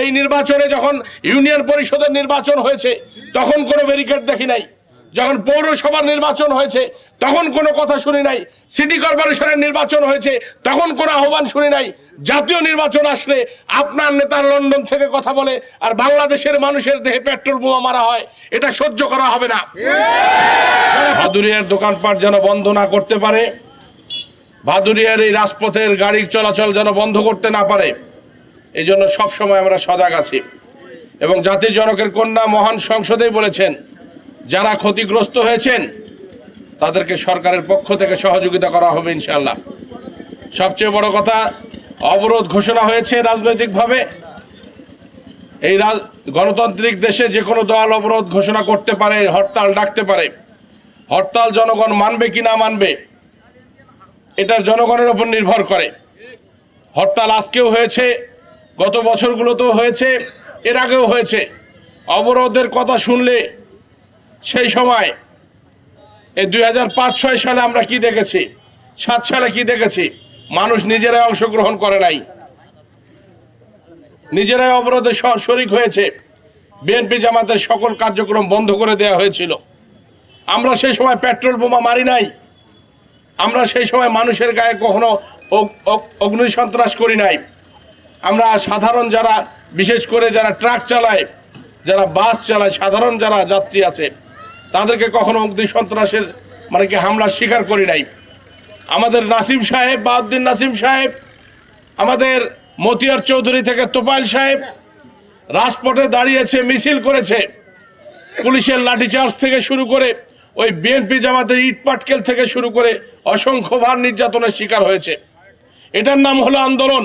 এই নির্বাচনে যখন ইউনিয়ন পরিষদের নির্বাচন হয়েছে, তখন কোনো ব্যারিকেড দেখি নাই। যখন পৌরসভার নির্বাচন হয়েছে, তখন কোনো কথা শুনি নাই। সিটি কর্পোরেশনের নির্বাচন হয়েছে, তখন কোনো আহ্বান শুনি নাই। জাতীয় নির্বাচন আসলে আপনার নেতা লন্ডন থেকে কথা বলে, আর বাংলাদেশের মানুষের দেহে পেট্রোল বোমা মারা হয়, এটা সহ্য করা হবে না। ভাদুরিয়ার দোকানপাট যেন বন্ধ না করতে পারে, ভাদুরিয়ার এই রাজপথের গাড়ি চলাচল যেন বন্ধ করতে না পারে। এই জন্য সবসময় আমরা সজাগ আছি। এবং জাতির জনকের কন্যা মহান সংসদেই বলেছেন, যারা ক্ষতিগ্রস্ত হয়েছেন, তাদেরকে সরকারের পক্ষ থেকে সহযোগিতা করা হবে ইনশাল্লাহ সবচেয়ে বড় কথা, অবরোধ ঘোষণা হয়েছে রাজনৈতিকভাবে। এই গণতান্ত্রিক দেশে যে কোনো দল অবরোধ ঘোষণা করতে পারে, হরতাল ডাকতে পারে। হরতাল জনগণ মানবে কি না মানবে এটা জনগণের উপর নির্ভর করে। হরতাল আজকেও হয়েছে গত বছরগুলোতেও হয়েছে, এর আগেও হয়েছে। অবরোধের কথা শুনলে সেই সময়, এই দুই হাজার পাঁচ, ছয় সালে আমরা কি দেখেছি, সাত সালে কি দেখেছি, মানুষ নিজেরাই অংশগ্রহণ করে নাই। নিজেরাই অবরোধে শরিক হয়েছে। বিএনপি জামাতের সকল কার্যক্রম বন্ধ করে দেওয়া হয়েছিল। আমরা সেই সময় পেট্রোল বোমা মারি নাই। আমরা সেই সময় মানুষের গায়ে কখনো অগ- অগ- অগ্নি সন্ত্রাস করি নাই। আমরা সাধারণ যারা, বিশেষ করে যারা ট্রাক চালায়, যারা বাস চালায়, সাধারণ যারা যাত্রী আছে, তাদেরকে কখনো অগ্নি সন্ত্রাসের মানে কি হামলার শিকার করি নাই। আমাদের নাসিম সাহেব বাউদ্দিন নাসিম সাহেব, আমাদের মতিয়ার চৌধুরী থেকে তোপাইল সাহেব, রাজপথে দাঁড়িয়েছে, মিছিল করেছে, পুলিশের লাঠিচার্জ থেকে শুরু করে, ওই বিএনপি জামাতের ইট পাটকেল থেকে শুরু করে অসংখ্য ভার নির্যাতনের শিকার হয়েছে। এটার নাম হলো আন্দোলন।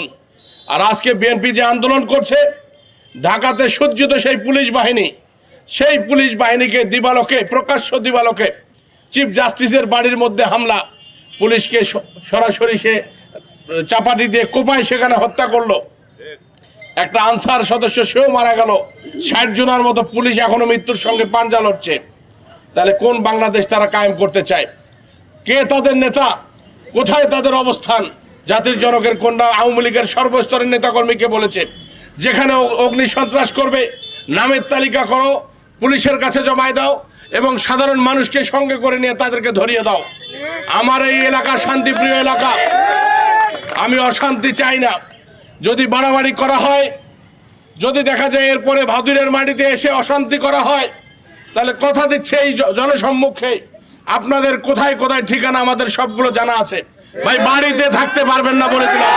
আর আজকে বিএনপি যে আন্দোলন করছে, ঢাকাতে সজ্জিত সেই পুলিশ বাহিনী, সেই পুলিশ বাহিনীকে দিবালোকে, প্রকাশ্য দিবালোকে চিফ জাস্টিসের বাড়ির মধ্যে হামলা, পুলিশকে সরাসরি সে চাপাটি দিয়ে কোপায় সেখানে হত্যা করল। একটা আনসার সদস্য সেও মারা গেল, ষাট জনের মতো পুলিশ এখনও মৃত্যুর সঙ্গে পাঞ্জা লড়ছে। তাহলে কোন বাংলাদেশ তারা কায়েম করতে চায়? কে তাদের নেতা? কোথায় তাদের অবস্থান? জাতির জনকের কন্যা আওয়ামী লীগের সর্বস্তরের নেতাকর্মীকে বলেছে? যেখানে অগ্নি সন্ত্রাস করবে, নামের তালিকা করো, পুলিশের কাছে জমায় দাও এবং সাধারণ মানুষকে সঙ্গে করে নিয়ে তাদেরকে ধরিয়ে দাও। আমার এই এলাকা শান্তিপ্রিয় এলাকা। আমি অশান্তি চাই না। যদি বাড়াবাড়ি করা হয়, যদি দেখা যায় এরপরে ভাদুরের মাটিতে এসে অশান্তি করা হয়, তাহলে কথা দিচ্ছে এই জনসম্মুখে। আপনাদের কোথায় কোথায় ঠিকানা আমাদের সবগুলো জানা আছে। ভাই, বাড়িতে থাকতে পারবেন না বলে দিলাম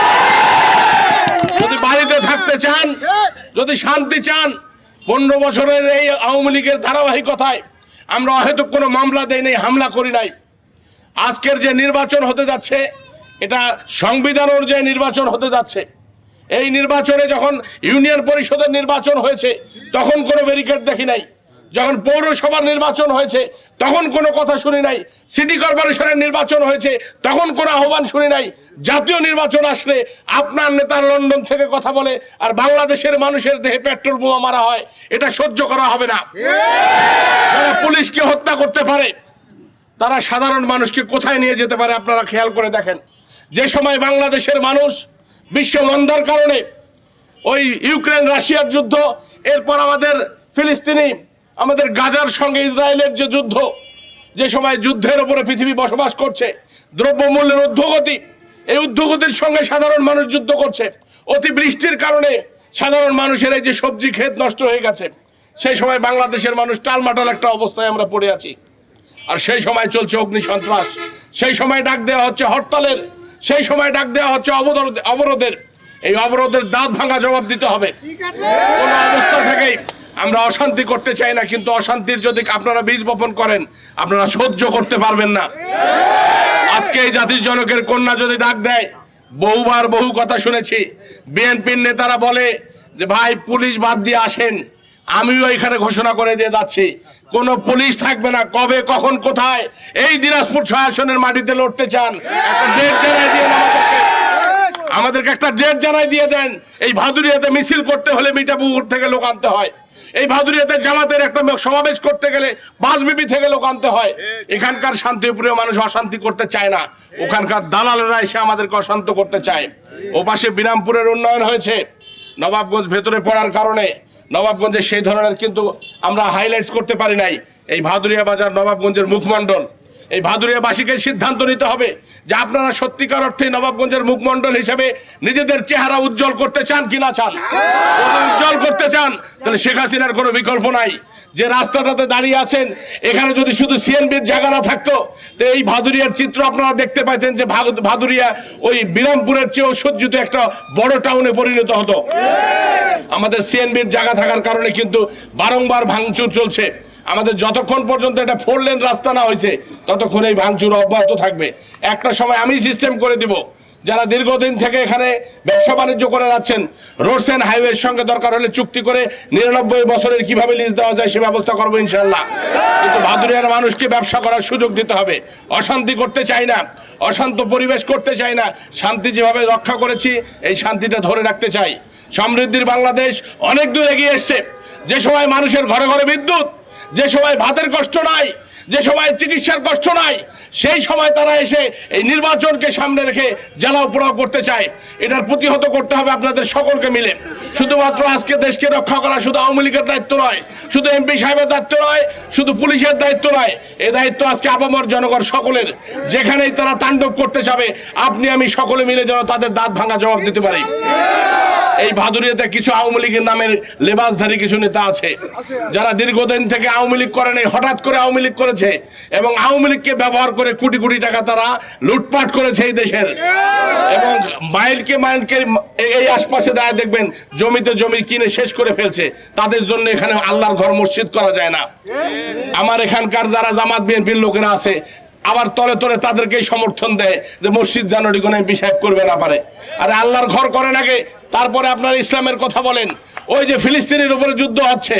যদি বাড়িতে থাকতে চান, যদি শান্তি চান, পনেরো বছরের এই আওয়ামী লীগের ধারাবাহিকতায় আমরা হয়তো কোনো মামলা দেই নাই, হামলা করি নাই। আজকের যে নির্বাচন হতে যাচ্ছে, এটা সংবিধান অনুযায়ী নির্বাচন হতে যাচ্ছে, এই নির্বাচনে যখন ইউনিয়ন পরিষদের নির্বাচন হয়েছে, তখন কোনো ব্যারিকেড দেখি নাই। যখন পৌরসভার নির্বাচন হয়েছে, তখন কোনো কথা শুনি নাই। সিটি কর্পোরেশনের নির্বাচন হয়েছে, তখন কোনো আহ্বান শুনি নাই। জাতীয় নির্বাচন আসলে আপনার নেতা লন্ডন থেকে কথা বলে, আর বাংলাদেশের মানুষের দেহে পেট্রোল বোমা মারা হয়, এটা সহ্য করা হবে না। পুলিশকে হত্যা করতে পারে, তারা সাধারণ মানুষকে কোথায় নিয়ে যেতে পারে আপনারা খেয়াল করে দেখেন। যে সময় বাংলাদেশের মানুষ বিশ্ব মন্দার কারণে ওই ইউক্রেন রাশিয়ার যুদ্ধ, এরপর আমাদের ফিলিস্তিনি আমাদের গাজার সঙ্গে ইসরায়েলের যে যুদ্ধ যে সময় যুদ্ধের উপরে পৃথিবী বসবাস করছে দ্রব্যমূল্যের ঊর্ধ্বগতি এই ঊর্ধ্বগতির সঙ্গে সাধারণ মানুষ যুদ্ধ করছে। অতিবৃষ্টির কারণে সাধারণ মানুষের এই যে সবজি ক্ষেত নষ্ট হয়ে গেছে সেই সময় বাংলাদেশের মানুষ টালমাটাল একটা অবস্থায় আমরা পড়ে আছি। আর সেই সময় চলছে অগ্নি সন্ত্রাস সেই সময় ডাক দেওয়া হচ্ছে হরতালের সেই সময় ডাক দেওয়া হচ্ছে অবরোধ- অবরোধের। এই অবরোধের দাঁত ভাঙা জবাব দিতে হবে। কোনো অবস্থা থেকেই আমরা অশান্তি করতে চাই না, কিন্তু অশান্তির যদি আপনারা বীজ বপন করেন, আপনারা সহ্য করতে পারবেন না। আজকে এই জাতির জনকের কন্যা যদি ডাক দেয়, বহুবার বহু কথা শুনেছি। বিএনপির নেতারা বলে যে, ভাই, পুলিশ বাদ দিয়ে আসেন। আমিও এখানে ঘোষণা করে দিয়ে যাচ্ছি। কোনো পুলিশ থাকবে না, কবে, কখন, কোথায়? এই দিনাজপুর ছয় আসনের মাটিতে লড়তে চান। একটা ডেট জানাই দিয়ে আমাদেরকে। একটা ডেট জানাই দিয়ে দেন। এই ভাদুরিয়াতে মিছিল করতে হলে মিঠাপুকুর থেকে লোক আনতে হয়। এই ভাদুরিয়াতে জামাতের একটা সমাবেশ করতে গেলে বাসবিবি থেকে লোক আনতে হয়। এখানকার শান্তিপুরীয় মানুষ অশান্তি করতে চায় না। ওখানকার দালালেরা এসে আমাদেরকে অশান্ত করতে চায়। ওপাশে পাশে বিরামপুরের উন্নয়ন হয়েছে। নবাবগঞ্জ ভেতরে পড়ার কারণে নবাবগঞ্জে সেই ধরনের কিন্তু আমরা হাইলাইটস করতে পারি নাই। এই ভাদুরিয়া বাজার নবাবগঞ্জের মুখমণ্ডল। এই ভাদুরিয়াবাসীকে সিদ্ধান্ত নিতে হবে যে আপনারা সত্যিকার অর্থে নবাবগঞ্জের মুখমণ্ডল হিসেবে নিজেদের চেহারা উজ্জ্বল করতে চান কি না চান? উজ্জ্বল করতে চান, তাহলে শেখ হাসিনার কোনো বিকল্প নাই। যে রাস্তাটাতে দাঁড়িয়ে আছেন, এখানে যদি শুধু সিএনবির জায়গা না থাকতো, তো এই ভাদুরিয়ার চিত্র আপনারা দেখতে পাইতেন যে ভাদুরিয়া ওই বিরামপুরের চেয়েও সজ্জিত একটা বড় টাউনে পরিণত হতো। আমাদের সিএনবির জায়গা থাকার কারণে কিন্তু বারংবার ভাঙচুর চলছে। আমাদের যতক্ষণ পর্যন্ত এটা ফোর লেন রাস্তা না হয়েছে, ততক্ষণ এই ভাঙচুর অব্যাহত থাকবে। একটা সময় আমি সিস্টেম করে দিব। যারা দীর্ঘদিন থেকে এখানে ব্যবসা বাণিজ্য করে যাচ্ছেন রোডস অ্যান্ড হাইওয়ের সঙ্গে দরকার হলে চুক্তি করে নিরানব্বই বছরের কীভাবে লিজ দেওয়া যায় সে ব্যবস্থা করব ইনশাল্লাহ কিন্তু ভাদুরিয়ার মানুষকে ব্যবসা করার সুযোগ দিতে হবে। অশান্তি করতে চাই না, অশান্ত পরিবেশ করতে চাই না, শান্তি যেভাবে রক্ষা করেছি, এই শান্তিটা ধরে রাখতে চাই। সমৃদ্ধির বাংলাদেশ অনেক দূর এগিয়ে এসছে। যে সময় মানুষের ঘরে ঘরে বিদ্যুৎ যে সময় ভাতের কষ্ট নাই, যে সময় চিকিৎসার কষ্ট নাই, সেই সময় তারা এসে এই নির্বাচনকে সামনে রেখে জ্বালাও পোড়াও করতে চায়। এটার প্রতিহত করতে হবে আপনাদের সকলকে মিলে। শুধুমাত্র আজকে দেশকে রক্ষা করা শুধু আওয়ামী লীগের দায়িত্ব নয়, শুধু এমপি সাহেবের দায়িত্ব নয়, শুধু পুলিশের দায়িত্ব নয়, এ দায়িত্ব আজকে আপামর জনগণ সকলের। যেখানেই তারা তাণ্ডব করতে যাবে, আপনি আমি সকলে মিলে যেন তাদের দাঁত ভাঙা জবাব দিতে পারি। এই ভাদুরিয়াতে কিছু আওয়ামী লীগের নামের লেবাসধারী কিছু নেতা আছে যারা দীর্ঘদিন থেকে আওয়ামী লীগ করে নেই হঠাৎ করে আওয়ামী লীগ করেছে এবং আওয়ামী লীগকে ব্যবহার করে কোটি কোটি টাকা তারা লুটপাট করেছে এই দেশের। এবং মাইলকে মাইলকে এই আশপাশে দাঁড়িয়ে দেখবেন জমিতে জমি কিনে শেষ করে ফেলছে তাদের জন্য এখানে আল্লাহর ঘর মসজিদ করা যায় না। আমার এখানকার যারা জামাত বিএনপির লোকেরা আছে আবার তলে তলে তাদেরকেই সমর্থন দেয় যে মসজিদ জানুয়ারি কোনো এমপি সাহেব করবে না পারে। আর আল্লাহর ঘর করেন আগে, তারপরে আপনার ইসলামের কথা বলেন। ওই যে ফিলিস্তিনের উপরে যুদ্ধ হচ্ছে,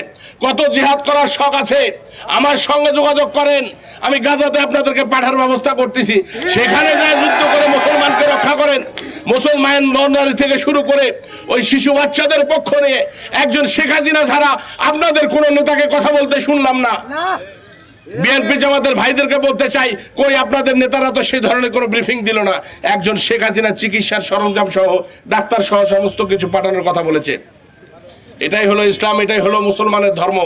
কত জিহাদ করার শখ আছে, আমার সঙ্গে যোগাযোগ করেন, আমি গাজাতে আপনাদেরকে পাঠার ব্যবস্থা করতেছি। সেখানে যায় যুদ্ধ করে মুসলমানকে রক্ষা করেন। মুসলমান নরনারী থেকে শুরু করে ওই শিশু বাচ্চাদের পক্ষ নিয়ে একজন শেখ হাসিনা ছাড়া আপনাদের কোনো নেতাকে কথা বলতে শুনলাম না। বিএনপি জামাতের ভাইদেরকে বলতে চাই, কই আপনাদের নেতারা তো সেই ধরনের কোনো ব্রিফিং দিল না। একজন শেখ হাসিনা চিকিৎসার সরঞ্জাম সহ, ডাক্তার সহ সমস্ত কিছু পাঠানোর কথা বলেছে। এটাই হলো ইসলাম, এটাই হলো মুসলমানের ধর্ম।